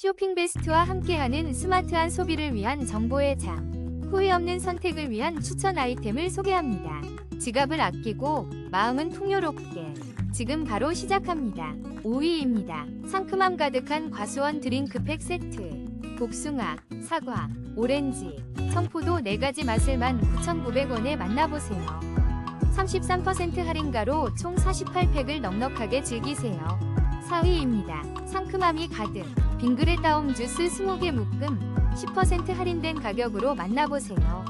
쇼핑 베스트와 함께하는 스마트한 소비를 위한 정보의 장. 후회 없는 선택을 위한 추천 아이템을 소개합니다. 지갑을 아끼고 마음은 풍요롭게. 지금 바로 시작합니다. 5위입니다. 상큼함 가득한 과수원 드링크팩 세트. 복숭아, 사과, 오렌지, 청포도 4가지 맛을 19,900원에 만나보세요. 33% 할인가로 총 48팩을 넉넉하게 즐기세요. 4위입니다. 상큼함이 가득. 빙그레 따옴 주스 20개 묶음 10% 할인된 가격으로 만나보세요.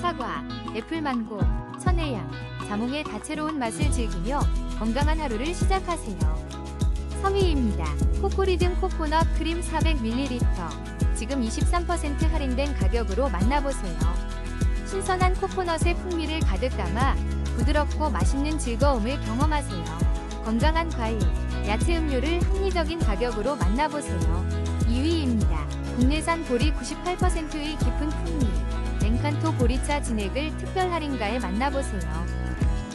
사과, 애플망고, 천혜향, 자몽의 다채로운 맛을 즐기며 건강한 하루를 시작하세요. 3위입니다. 코코리듬 코코넛 크림 400ml 지금 23% 할인된 가격으로 만나보세요. 신선한 코코넛의 풍미를 가득 담아 부드럽고 맛있는 즐거움을 경험하세요. 건강한 과일, 야채 음료를 합리적인 가격으로 만나보세요. 2위입니다. 국내산 보리 98%의 깊은 풍미, 랭칸토 보리차 진액을 특별 할인가에 만나보세요.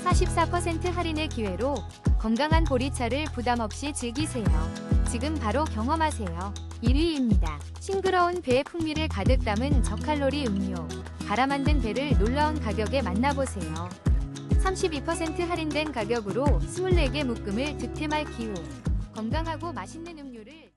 44% 할인의 기회로 건강한 보리차를 부담 없이 즐기세요. 지금 바로 경험하세요. 1위입니다. 싱그러운 배의 풍미를 가득 담은 저칼로리 음료, 갈아 만든 배를 놀라운 가격에 만나보세요. 32% 할인된 가격으로 24개 묶음을 득템할 기호. 건강하고 맛있는 음료를